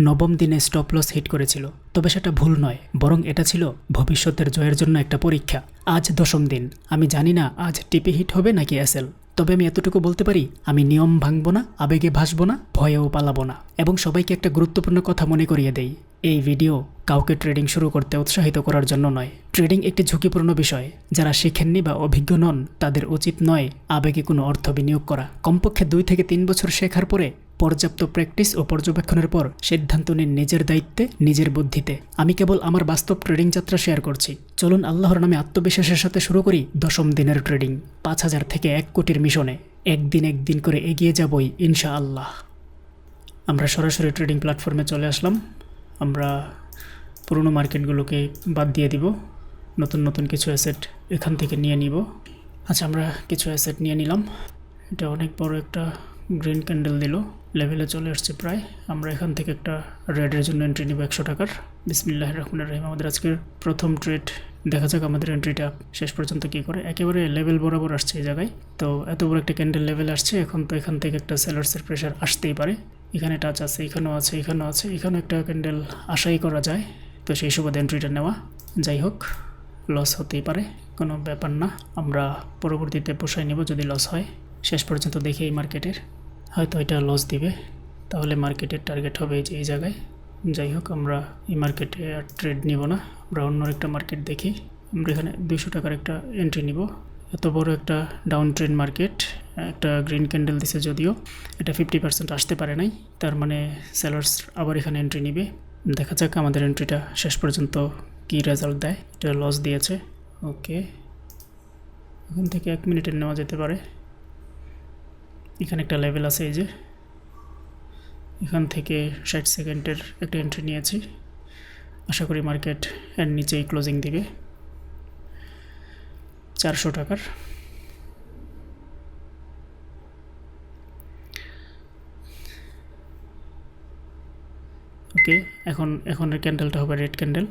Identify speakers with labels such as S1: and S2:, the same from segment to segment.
S1: নবম দিনে stop loss hit করেছিল। তবে সেটা ভুল নয়, বরং এটা ছিল ভবিষ্যতের জয়ের জন্য একটা পরীক্ষা। আজ দশম দিন। আমি জানি না আজ টিপি হিট হবে নাকি এসএল তবে আমি এতটুকু বলতে পারি, আমি নিয়ম ভাঙব না, আবেগে ভাসবো না, ভয়েও পালাবো না। এবং সবাইকে একটা গুরুত্বপূর্ণ কথা মনে করিয়ে দেই, এই ভিডিও কাউকে ট্রেডিং শুরু করতে উৎসাহিত করার জন্য নয়। ট্রেডিং একটি ঝুঁকিপূর্ণ বিষয়। যারা শেখেননি বা অভিজ্ঞ নন, তাদের উচিত নয় আবেগে কোনো অর্থ বিনিয়োগ করা। কমপক্ষে দুই থেকে তিন বছর শেখার পরে পর্যাপ্ত প্র্যাকটিস ও পর্যবেক্ষণের পর সিদ্ধান্ত নিন নিজের দায়িত্বে, নিজের বুদ্ধিতে। আমি কেবল আমার বাস্তব ট্রেডিং যাত্রা শেয়ার করছি। চলুন আল্লাহর নামে আত্মবিশ্বাসের সাথে শুরু করি দশম দিনের ট্রেডিং। পাঁচ হাজার থেকে এক কোটির মিশনে একদিন একদিন করে এগিয়ে যাবই ইনশা আল্লাহ আমরা সরাসরি ট্রেডিং প্ল্যাটফর্মে চলে আসলাম। আমরা পুরনো মার্কেটগুলোকে বাদ দিয়ে দিব। নতুন নতুন কিছু অ্যাসেট এখান থেকে নিয়ে নিব। আচ্ছা আমরা কিছু অ্যাসেট নিয়ে নিলাম। এটা অনেক বড় একটা গ্রিন ক্যান্ডেল দিল। লেভেলে চলে আসছে প্রায়। আমরা এখান থেকে একটা রেডের জন্য এন্ট্রি নিব একশো টাকার। বিসমিল্লাহ রহমান রহিম। আমাদের আজকের প্রথম ট্রেড দেখা যাক আমাদের এন্ট্রিটা শেষ পর্যন্ত কী করে। একেবারে লেভেল বরাবর আসছে এই জায়গায়। তো এত বড় একটা ক্যান্ডেল লেভেল আসছে, এখন তো এখান থেকে একটা সেলার্সের প্রেশার আসতেই পারে। এখানে টাচ আছে, এখানেও আছে এখানেও আছে, এখানেও একটা ক্যান্ডেল আশাই করা যায়। তো সেই সুবাদে এন্ট্রিটা নেওয়া। যাই হোক লস হতেই পারে, কোনো ব্যাপার না। আমরা পরবর্তীতে পোষায় নেব যদি লস হয়। শেষ পর্যন্ত দেখি এই মার্কেটের হয়তো এটা লস দিবে। তাহলে মার্কেটের টার্গেট হবে এই যে এই জায়গায়। যাই হোক, আমরা এই মার্কেটে আর ট্রেড নিব না। আমরা অন্য একটা মার্কেট দেখি। আমরা এখানে দুশো টাকার একটা এন্ট্রি নিব। এত বড় একটা ডাউন ট্রেন মার্কেট একটা গ্রিন ক্যান্ডেল দিছে যদিও, এটা ফিফটি পার্সেন্ট আসতে পারে নাই। তার মানে সেলার্স আবার এখানে এন্ট্রি নিবে। দেখা যাক আমাদের এন্ট্রিটা শেষ পর্যন্ত কী রেজাল্ট দেয়। এটা লস দিয়েছে। ওকে এখান থেকে এক মিনিটের নেওয়া যেতে পারে। এখানে একটা লেভেল আছে এই যে। এখান থেকে ষাট সেকেন্ডের একটা এন্ট্রি নিয়েছি। আশা করি মার্কেট এর নিচেই ক্লোজিং দিবে। চারশো টাকার। ওকে এখন এখনের ক্যান্ডেলটা হবে রেড ক্যান্ডেল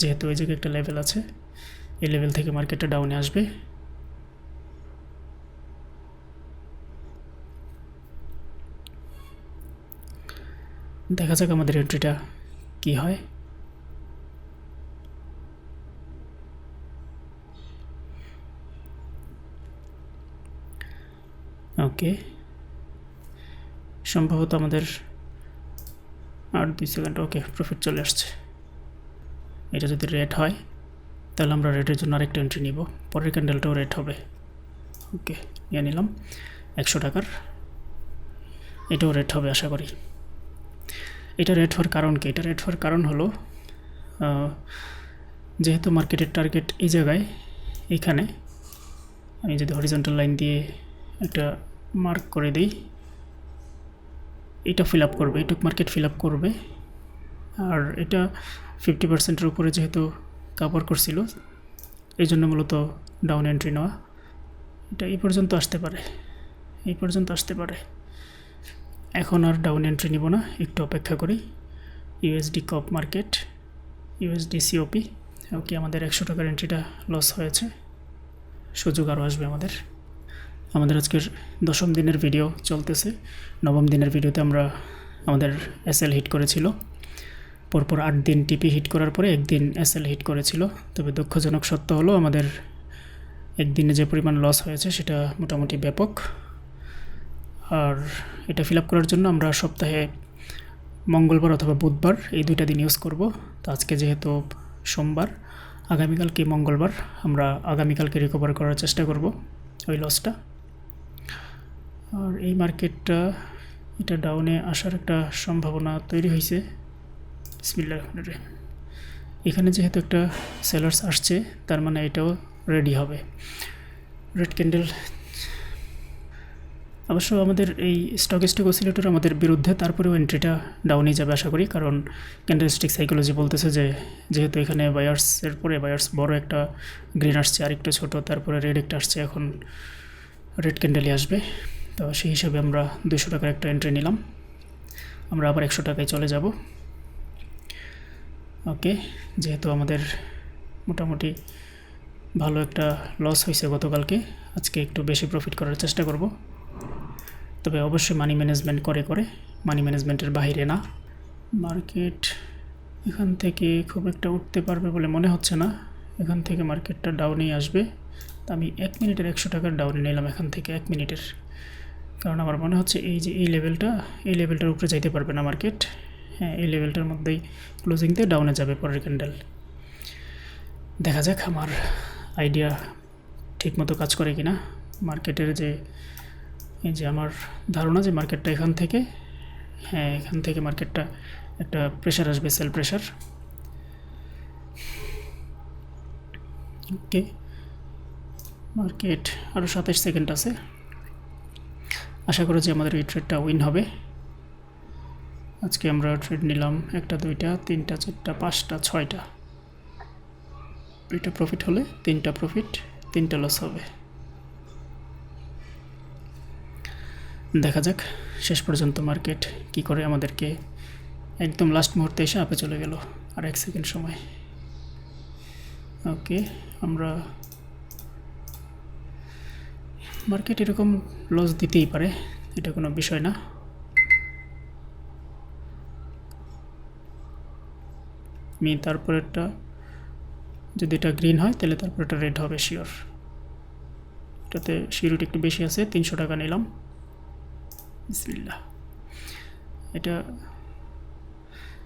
S1: যেহেতু ওই জায়গায় একটা লেভেল আছে, এই লেভেল থেকে মার্কেটটা ডাউনে আসবে। দেখা যাক আমাদের এন্ট্রিটা কি হয়। ওকে সম্ভবত আমাদের আর দুই সেকেন্ড ওকে প্রফিট চলে আসছে। এটা যদি রেট হয়, তাহলে আমরা রেটের জন্য আরেকটা এন্ট্রি নিব। পরের ক্যান্ডেলটাও রেট হবে। ওকে নিয়ে নিলাম। একশো টাকার। এটাও রেট হবে, আশা করি। এটা রেট হওয়ার কারণ কি? এটা রেট হওয়ার কারণ হলো যেহেতু মার্কেটের টার্গেট এই জায়গায়, এখানে আমি যদি হরিজন্টাল লাইন দিয়ে একটা মার্ক করে দিই, এটা ফিল আপ করবে এটুক মার্কেট ফিল আপ করবে। আর এটা ফিফটি পার্সেন্টের উপরে যেহেতু কাভার করছিল, এই জন্য মূলত ডাউন এন্ট্রি নেওয়া। এটা এই পর্যন্ত আসতে পারে, এই পর্যন্ত আসতে পারে। এখন আর ডাউন এন্ট্রি নিব না, একটু অপেক্ষা করি। USD COP market USD COP okay আমাদের একশো টাকার এন্ট্রিটা লস হয়েছে। সুযোগ আরও আসবে আমাদের। আমাদের আজকের দশম দিনের ভিডিও চলতেছে। নবম দিনের ভিডিওতে আমরা আমাদের এসএল হিট করেছিল। পরপর আট দিন টিপি হিট করার পরে একদিন এসএল হিট করেছিল। তবে দুঃখজনক সত্য হলো, আমাদের একদিনে যে পরিমাণ লস হয়েছে, সেটা মোটামুটি ব্যাপক। আর এটা ফিল করার জন্য আমরা সপ্তাহে মঙ্গলবার অথবা বুধবার এই দুইটা দিন ইউজ করব। তো আজকে যেহেতু সোমবার, আগামীকালকে মঙ্গলবার আমরা আগামীকালকে রিকভার করার চেষ্টা করব ওই লসটা আর এই মার্কেটটা এটা ডাউনে আসার একটা সম্ভাবনা তৈরি হয়েছে বিসমিল্লাহ এখানে যেহেতু একটা সেলার্স আসছে, তার মানে এটাও রেডি হবে। রেড ক্যান্ডেল অবশ্য আমাদের এই স্টক স্টক অসিলেটর আমাদের বিরুদ্ধে তারপরেও এন্ট্রিটা ডাউনই যাবে আশা করি। কারণ ক্যান্ডেলস্টিক সাইকোলজি বলতেছে যে, যেহেতু এখানে বায়ার্সের পরে বায়ার্স বড় একটা গ্রিন আসছে, আরেকটা ছোট, তারপরে রেড একটা আসছে, এখন রেড ক্যান্ডেলই আসবে। তো সেই হিসাবে আমরা দুশো টাকার একটা এন্ট্রি নিলাম। আমরা আবার একশো টাকায় চলে যাব। ওকে যেহেতু আমাদের মোটামুটি ভালো একটা লস হয়েছে গতকালকে, আজকে একটু বেশি প্রফিট করার চেষ্টা করব। তবে অবশ্যই মানি ম্যানেজমেন্ট করে করে। মানি ম্যানেজমেন্টের বাইরে না। মার্কেট এখান থেকে খুব একটা উঠতে পারবে বলে মনে হচ্ছে না। এখান থেকে মার্কেটটা ডাউনেই আসবে। তা আমি এক মিনিটের একশো টাকার ডাউনে নিলাম এখান থেকে, এক মিনিটের। কারণ আমার মনে হচ্ছে এই যে, এই লেভেলটা এই লেভেলটার উপরে যাইতে পারবে না মার্কেট হ্যাঁ এই লেভেলটার মধ্যেই ক্লোজিং দিয়ে ডাউনে যাবে পরের ক্যান্ডেল দেখা যাক আমার আইডিয়া ঠিকমতো কাজ করে কি না মার্কেটের যে এই যে আমার ধারণা যে মার্কেটটা এখান থেকে হ্যাঁ এখান থেকে মার্কেটটা একটা প্রেশার আসবে সেল প্রেশার ওকে মার্কেট আরও সাতাশ সেকেন্ড আছে। আশা করি যে আমাদের এই ট্রেডটা উইন হবে। আজকে আমরা ট্রেড নিলাম একটা, দুইটা, তিনটা, চারটা, পাঁচটা, ছয়টা। দুইটা প্রফিট হলে তিনটা প্রফিট তিনটা লস হবে। দেখা যাক, শেষ পর্যন্ত মার্কেট কি করে আমাদেরকে একদম লাস্ট মুহূর্তে এসে আপে চলে গেল। আর এক সেকেন্ড সময়। ওকে আমরা মার্কেট এরকম লস দিতেই পারে, এটা কোনো বিষয় না। আমি তারপরেরটা যদি এটা গ্রিন হয়, তাহলে তারপর এটা রেড হবে শিওর এটাতে শিওরিটি একটু বেশি আছে, তিনশো টাকা নিলাম। বিসমিল্লাহ। এটা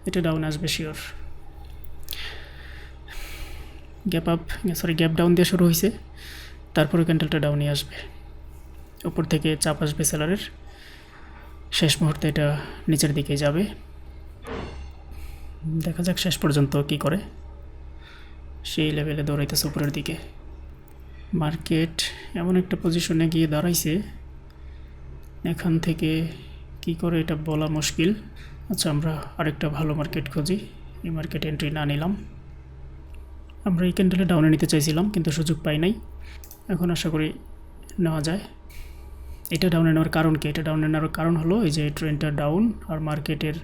S1: এটা ডাউন আসবে sure gap up sorry gap down দিয়ে শুরু হয়েছে তারপরে ক্যান্ডেলটা ডাউনই আসবে। উপর থেকে চাপ আসবে সেলারের শেষ মুহূর্তে এটা নিচের দিকে যাবে। দেখা যাক শেষ পর্যন্ত কি করে। সেই লেভেলে দৌড়াইতেছে উপরের দিকে। মার্কেট এমন একটা পজিশনে গিয়ে দাঁড়াইছে। এখান থেকে কি করে এটা বলা মুশকিল? আচ্ছা আমরা আরেকটা ভালো মার্কেট খুঁজি। এই মার্কেট এন্ট্রি না নিলাম। আমরা এই ক্যান্ডেলে ডাউনে নিতে চাইছিলাম, কিন্তু সুযোগ পাই নাই। এখন আশা করি নেওয়া যায়। এটা ডাউনে নেওয়ার কারণ কি? এটা ডাউনে নেওয়ার কারণ হলো এই যে ট্রেনটা ডাউন আর মার্কেটের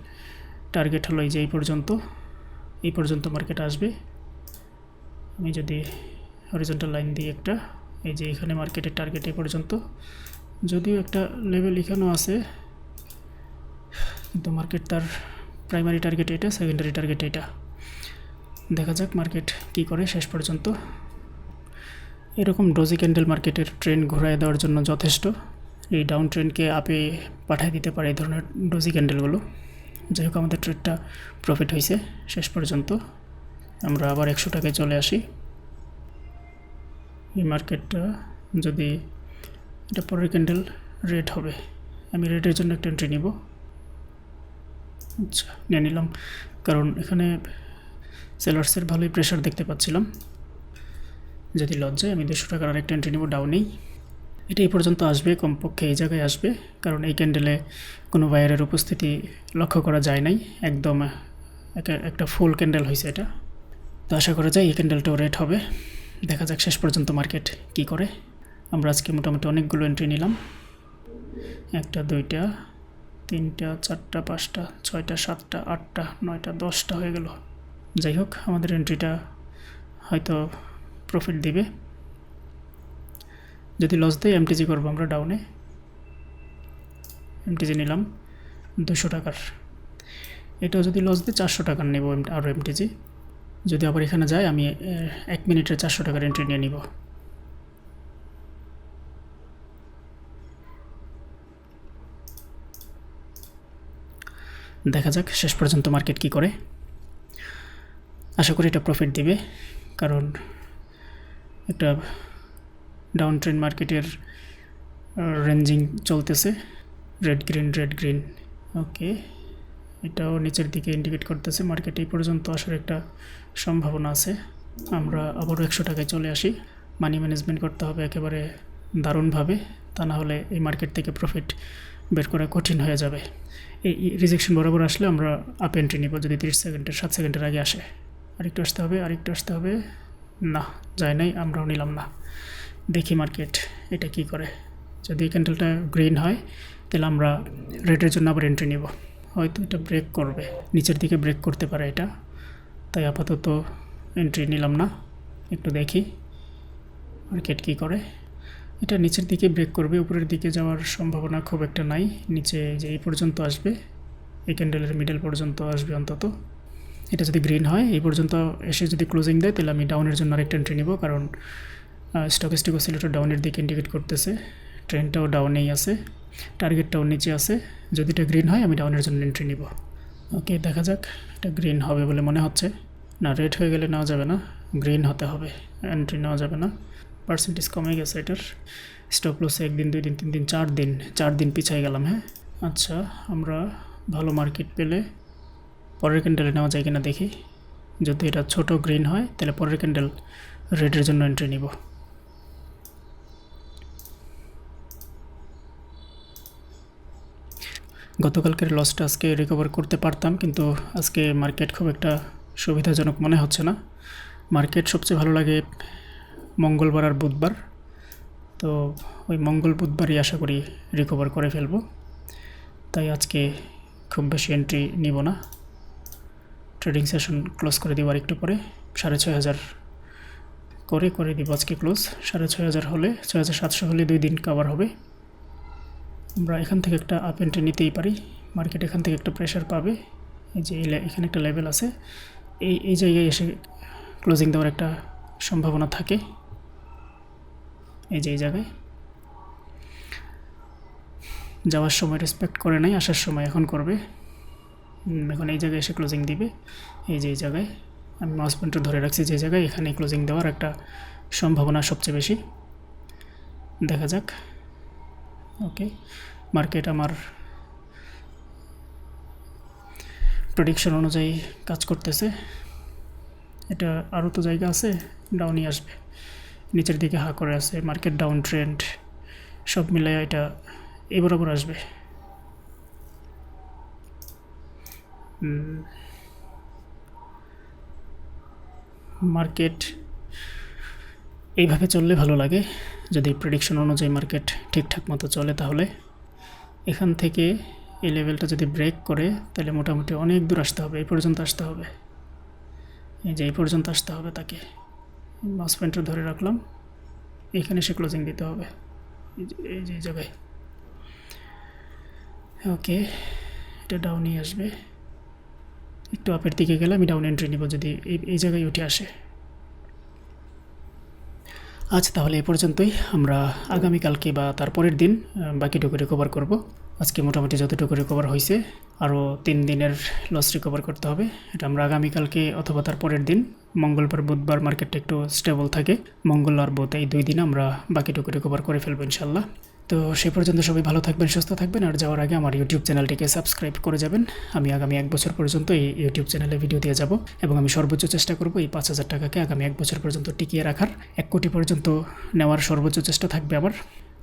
S1: টার্গেট হলো এই যে এই পর্যন্ত। এই পর্যন্ত মার্কেট আসবে। আমি যদি হরিজন্টাল লাইন দিই একটা, এই যে এখানে মার্কেটের টার্গেট এই পর্যন্ত। যদিও একটা লেভেল এখানেও আছে, কিন্তু মার্কেট তার প্রাইমারি টার্গেট এটা সেকেন্ডারি টার্গেট এটা। দেখা যাক মার্কেট কি করে শেষ পর্যন্ত। এরকম ডোজি ক্যান্ডেল মার্কেটের ট্রেন ঘোরায় দেওয়ার জন্য যথেষ্ট। এই ডাউন ট্রেনকে আপে পাঠিয়ে দিতে পারে এই ধরনের ডোজি ক্যান্ডেলগুলো যাই হোক, আমাদের ট্রেডটা প্রফিট হয়েছে শেষ পর্যন্ত। আমরা আবার একশো টাকায় চলে আসি। এই মার্কেটটা যদি এটা পরের ক্যান্ডেল রেড হবে। আমি রেডের জন্য একটা এন্ট্রি নিব। আচ্ছা নিয়ে নিলাম। কারণ এখানে সেলার্সের ভালোই প্রেশার দেখতে পাচ্ছিলাম। যদি লজ্জায় আমি দুশো টাকার আরেকটা এন্ট্রি নেব ডাউনেই এটা এই পর্যন্ত আসবে, কমপক্ষে এই জায়গায় আসবে। কারণ এই ক্যান্ডেলে কোনো বায়ারের উপস্থিতি লক্ষ্য করা যায় নাই। একদম একে- একটা ফুল ক্যান্ডেল হয়েছে এটা। তো আশা করা যায় এই ক্যান্ডেলটাও রেট হবে। দেখা যাক শেষ পর্যন্ত মার্কেট কি করে। আমরা আজকে মোটামুটি অনেকগুলো এন্ট্রি নিলাম। একটা, দুইটা, তিনটা, চারটা, পাঁচটা, ছয়টা, সাতটা, আটটা, নয়টা, দশটা হয়ে গেল। যাই হোক, আমাদের এন্ট্রিটা হয়তো প্রফিট দিবে। যদি লস দেয় এমটিজি করব আমরা ডাউনে এমটিজি নিলাম দুশো টাকার। এটাও যদি লস দেয়, চারশো টাকার নেব আরও এমটিজি যদি আবার এখানে যায়, আমি এক মিনিটের চারশো টাকার এন্ট্রি নিয়ে নিব। দেখা যাক শেষ পর্যন্ত মার্কেট কি করে। আশা করি এটা প্রফিট দিবে, কারণ একটা ডাউন ট্রেন মার্কেটের রেঞ্জিং চলতেছে। Red green red green okay এটাও নিচের দিকে ইন্ডিকেট করতেছে। মার্কেট এই পর্যন্ত আসার একটা সম্ভাবনা আছে। আমরা আবারও একশো টাকায় চলে আসি। মানি ম্যানেজমেন্ট করতে হবে একেবারে দারুণভাবে, তা না হলে এই মার্কেট থেকে প্রফিট বের করা কঠিন হয়ে যাবে। এই রিজেকশন বরাবর আসলে আমরা আপ এন্ট্রি নিব, যদি তিরিশ সেকেন্ডের, সাত সেকেন্ডের আগে আসে। আরেকটু আসতে হবে, আরেকটু আসতে হবে। না, যায় নাই, আমরাও নিলাম না। দেখি মার্কেট এটা কি করে। যদি ক্যান্ডেলটা গ্রিন হয়, তাহলে আমরা রেডের জন্য আবার এন্ট্রি নিব। হয়তো এটা ব্রেক করবে, নিচের দিকে ব্রেক করতে পারে এটা। তাই আপাতত এন্ট্রি নিলাম না। একটু দেখি মার্কেট কী করে। এটা নিচের দিকে ব্রেক করবে, উপরের দিকে যাওয়ার সম্ভাবনা খুব একটা নাই। নিচে যে এই পর্যন্ত আসবে, এই ক্যান্ডেলের মিডল পর্যন্ত আসবে অন্তত। এটা যদি গ্রিন হয়, এই পর্যন্ত এসে যদি ক্লোজিং দেয়, তাহলে আমি ডাউনের জন্য আরেকটা এন্ট্রি নিব, কারণ স্টকিস্টিক অসিলেটর ডাউনের দিকে ইন্ডিকেট করতেছে। ট্রেনটাও ডাউনেই আছে টার্গেটটাও নিচে আছে। যদি এটা গ্রিন হয়, আমি ডাউনের জন্য এন্ট্রি নিব। ওকে দেখা যাক, এটা গ্রিন হবে বলে মনে হচ্ছে। না রেড হয়ে গেলে নেওয়া যাবে না। গ্রিন হতে হবে এন্ট্রি নেওয়া যাবে না। পার্সেন্টেজ কমে গেছে এটার। স্টপ লসে একদিন, দুই দিন, তিন দিন, চার দিন চার দিন পিছাই গেলাম হ্যাঁ? আচ্ছা আমরা ভালো মার্কেট পেলে পরের ক্যান্ডেলে নেওয়া যায় কিনা দেখি। যদি এটা ছোট গ্রিন হয়, তাহলে পরের ক্যান্ডেল রেডের জন্য এন্ট্রি নিব। গতকালকের লসটা আজকে রিকভার করতে পারতাম, কিন্তু আজকে মার্কেট খুব একটা সুবিধাজনক মনে হচ্ছে না। মার্কেট সবচেয়ে ভালো লাগে মঙ্গলবার আর বুধবার। তো ওই মঙ্গল বুধবারই আশা করি রিকভার করে ফেলব। তাই আজকে খুব বেশি এন্ট্রি নিব না। ট্রেডিং সেশন ক্লোজ করে দিব আর একটু পরে। সাড়ে ছয় হাজার করে করে দিব আজকে ক্লোজ সাড়ে ছয় হাজার হলে ছয় হাজার সাতশো হলে দুই দিন কভার হবে। আমরা এখান থেকে একটা আপ এন্ট্রি নিতেই পারি। মার্কেট এখান থেকে একটা প্রেশার পাবে। এই যে এখানে একটা লেভেল আছে। এই এই জায়গায় এসে ক্লোজিং দেওয়ার একটা সম্ভাবনা থাকে। এই যে, এই জায়গায়। যাওয়ার সময় রেসপেক্ট করে নাই আসার সময় এখন করবে। এখন এই জায়গায় এসে ক্লোজিং দিবে। এই যে, এই জায়গায়। আমি মাউস পয়েন্টার ধরে রাখছি যে জায়গায় এখানে ক্লোজিং দেওয়ার একটা সম্ভাবনা সবচেয়ে বেশি। দেখা যাক। ওকে। মার্কেট আমার প্রেডিকশন অনুযায়ী কাজ করতেছে। এটা আরও তো জায়গা আছে ডাউনই আসবে। নিচের দিকে হা করে আছে মার্কেট ডাউন ট্রেন্ড সব মিলে এটা এই বরাবর আসবে। মার্কেট এইভাবে চললে ভালো লাগে। যদি প্রেডিকশন অনুযায়ী মার্কেট ঠিকঠাক মতো চলে তাহলে। এখান থেকে এই লেভেলটা যদি ব্রেক করে, তাহলে মোটামুটি অনেক দূর আসতে হবে, এই পর্যন্ত আসতে হবে। এই যে এই পর্যন্ত আসতে হবে তাকে। মাস পয়েন্টার ধরে রাখলাম। এখানে সে ক্লোজিং দিতে হবে। এই যে জায়গায়। ওকে, এটা ডাউনই আসবে। একটু আপের দিকে গেলে আমি ডাউন এন্ট্রি নিব যদি এই এই জায়গায় উঠে আসে। আজ তাহলে এ পর্যন্তই। আমরা আগামীকালকে বা তারপরের দিন বাকিটুকু রিকভার করব। আজকে মোটামুটি যতটুকু রিকভার হয়েছে, আরও তিন দিনের লস রিকভার করতে হবে। এটা আমরা আগামীকালকে অথবা তার পরের দিন, মঙ্গলবার, বুধবার মার্কেটটা একটু স্টেবল থাকে। মঙ্গল আর বুধ, এই দুই দিন আমরা বাকিটুকু রিকভার করে ফেলব ইনশাল্লাহ তো সে পর্যন্ত সবাই ভালো থাকবেন, সুস্থ থাকবেন, আর যাওয়ার আগে আমার ইউটিউব চ্যানেলটিকে সাবস্ক্রাইব করে যাবেন। আমি আগামী এক বছর পর্যন্ত এই ইউটিউব চ্যানেলে ভিডিও দিয়ে যাব, এবং আমি সর্বোচ্চ চেষ্টা করব এই পাঁচ হাজার টাকাকে আগামী এক বছর পর্যন্ত টিকিয়ে রাখার। এক কোটি পর্যন্ত নেওয়ার সর্বোচ্চ চেষ্টা থাকবে আমার।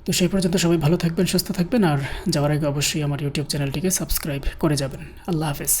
S1: তো সেই পর্যন্ত সবাই ভালো থাকবেন, সুস্থ থাকবেন, আর যাওয়ার আগে অবশ্যই আমার ইউটিউব চ্যানেলটিকে সাবস্ক্রাইব করে যাবেন। আল্লাহ হাফেজ।